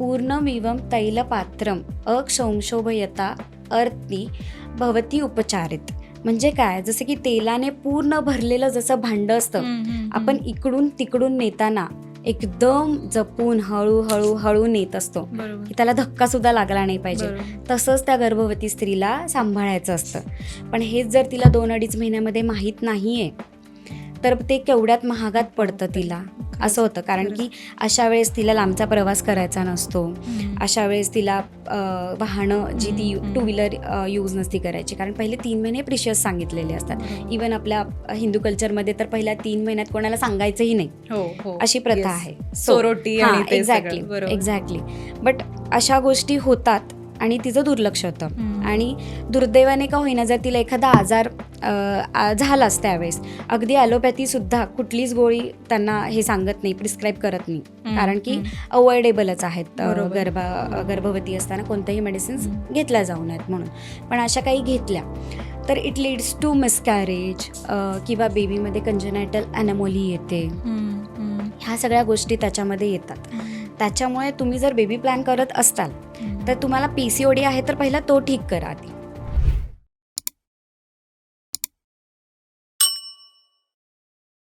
पूर्णमिवं तैलपात्रम अक्षंशोभयता अर्ती भवती उपचारित. म्हणजे काय? जसं की तेलाने पूर्ण भरलेलं जसं भांड असतं आपण इकडून तिकडून नेताना एकदम जपून हळूहळू हळू नेत असतो. की त्याला धक्का सुद्धा लागला नाही पाहिजे. तसंच त्या गर्भवती स्त्रीला सांभाळायचं असतं. पण हेच जर तिला दोन अडीच महिन्यामध्ये माहीत नाहीये तर ते केवढ्यात महागात पडतं तिला. असं होतं. कारण की अशा वेळेस तिला लांबचा प्रवास करायचा नसतो. अशा वेळेस तिला वाहनं जी ती टू व्हीलर यूज नसती करायची. कारण पहिले तीन महिने प्रिशियस सांगितलेले असतात. इवन आपल्या हिंदू कल्चरमध्ये तर पहिल्या तीन महिन्यात कोणाला सांगायचंही नाही. हो हो. अशी प्रथा. आहे. सोरोटी एक्झॅक्टली. एक्झॅक्टली बट अशा गोष्टी होतात आणि तिचं दुर्लक्ष होतं. आणि दुर्दैवाने का होईना जर तिला एखादा आजार झालाच त्यावेळेस. अगदी ॲलोपॅथी सुद्धा कुठलीच गोळी त्यांना हे सांगत नाही प्रिस्क्राईब करत नाही. कारण की. अवॉइडेबलच आहेत. गर्भा गर्भवती असताना कोणत्याही मेडिसिन्स. घेतल्या जाऊ नयेत म्हणून. पण अशा काही घेतल्या. तर इट लीड्स टू मिसकॅरेज किंवा बेबीमध्ये कंजनायटल ॲनमोली येते. ह्या सगळ्या गोष्टी त्याच्यामध्ये येतात. त्याच्यामुळे तुम्ही जर बेबी प्लॅन करत असाल हम्म. तर तुम्हाला पी सी ओ डी आहे तर पहिला तो ठीक करा आधी.